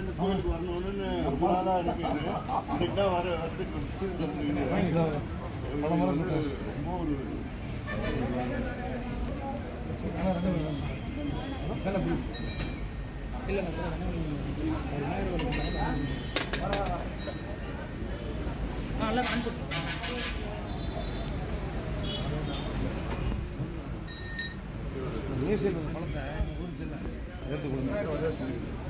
இந்த கோயிலுக்கு வரணும்னு ரொம்ப நாளா எனக்கு இது இன்னைக்கு தான் வர வரதுக்கு ஒரு சூழ்நிலை இருக்குது. எனக்கு வந்து ரொம்ப ஒரு இன்னொரு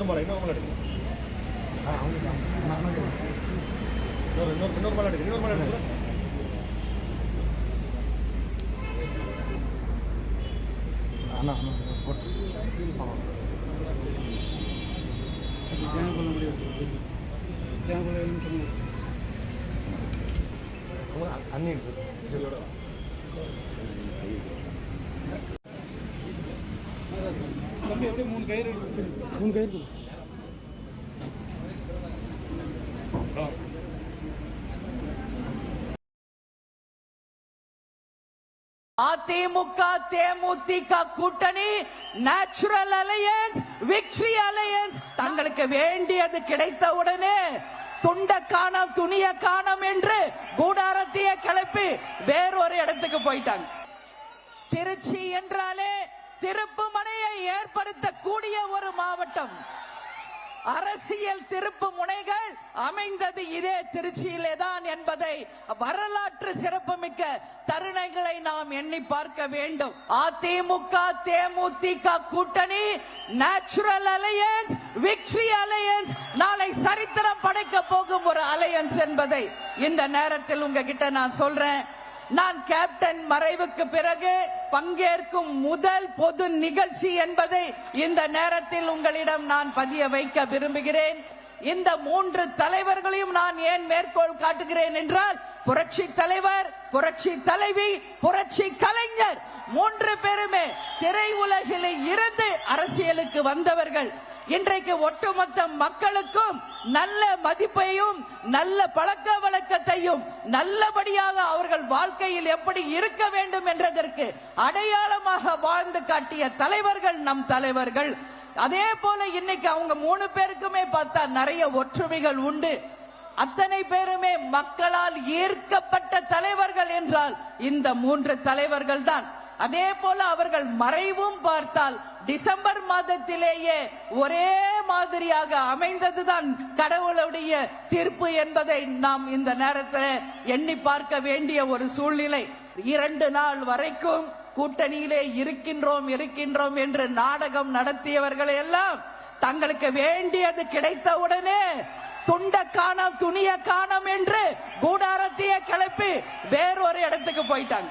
ಇನ್ನೂರು ಮಾಡಿ ಇನ್ನೂರು ಮಾಡಿ ಇನ್ನೂರು ಇನ್ನೂರು ಇನ್ನೂರು ಮಾಡಿ ಇನ್ನೂರು ಮಾಡಿ ಅಣ್ಣ ಅಣ್ಣ ಕೊಟ್ಟು ಜನಗಳು ಜನಗಳು ಏನು ಚೆನ್ನಾಗಿ மூணு கயிறு மூணு கயிறு அதிமுக தேமுதிக கூட்டணி நேச்சுரல் அலையன்ஸ் விக்டரி அலையன்ஸ் தங்களுக்கு வேண்டியது கிடைத்த உடனே துண்ட காணோம் துணிய காணோம் என்று கூடாரத்தையே கிளப்பி வேறொரு இடத்துக்கு போயிட்டாங்க. திருச்சி என்றாலே திருப்புமனையை ஏற்படுத்தக்கூடிய ஒரு மாவட்டம். அரசியல் திருப்பு முனைகள் அமைந்தது இதே திருச்சியிலே தான் என்பதை வரலாற்று சிறப்புமிக்க தருணங்களை நாம் எண்ணி பார்க்க வேண்டும். அதிமுக தேமுதிக கூட்டணி நேச்சுரல் அலையன்ஸ் விக்டரி அலையன்ஸ் நாளை சரித்திரம் படைக்க போகும் ஒரு அலையன்ஸ் என்பதை இந்த நேரத்தில் உங்ககிட்ட நான் சொல்றேன். நான் கேப்டன் மறைவுக்கு பிறகு பங்கேற்கும் முதல் பொது நிகழ்ச்சி என்பதை இந்த நேரத்தில் உங்களிடம் நான் பதிய வைக்க விரும்புகிறேன். இந்த மூன்று தலைவர்களையும் நான் ஏன் மேற்கோள் காட்டுகிறேன் என்றால் புரட்சி தலைவர் புரட்சி தலைவி புரட்சி கலைஞர் மூன்று பேருமே திரையுலகில் இருந்து அரசியலுக்கு வந்தவர்கள். இன்றைக்கு ஒட்டுமொத்த மக்களுக்கும் நல்ல மதிப்பையும் நல்ல பழக்க வழக்கத்தையும் நல்லபடியாக அவர்கள் வாழ்க்கையில் எப்படி இருக்க வேண்டும் என்றதற்கு அடையாளமாக வாழ்ந்து காட்டிய தலைவர்கள் நம் தலைவர்கள். அதே போல இன்னைக்கு அவங்க மூணு பேருக்குமே பார்த்தா நிறைய ஒற்றுமைகள் உண்டு. அத்தனை பேருமே மக்களால் ஈர்க்கப்பட்ட தலைவர்கள் என்றால் இந்த மூன்று தலைவர்கள் தான். அதே போல அவர்கள் மறைவும் பார்த்தால் டிசம்பர் மாதத்திலேயே ஒரே மாதிரியாக அமைந்ததுதான் கடவுளுடைய தீர்ப்பு என்பதை நாம் இந்த நேரத்தில் எண்ணி பார்க்க வேண்டிய ஒரு சூழ்நிலை. இரண்டு நாள் வரைக்கும் கூட்டணியிலே இருக்கின்றோம் இருக்கின்றோம் என்று நாடகம் நடத்தியவர்கள் எல்லாம் தங்களுக்கு வேண்டியது கிடைத்தவுடனே துண்ட காணம் துணிய காணம் என்று கூடாரத்தையே கிளப்பி வேறொரு இடத்துக்கு போயிட்டாங்க.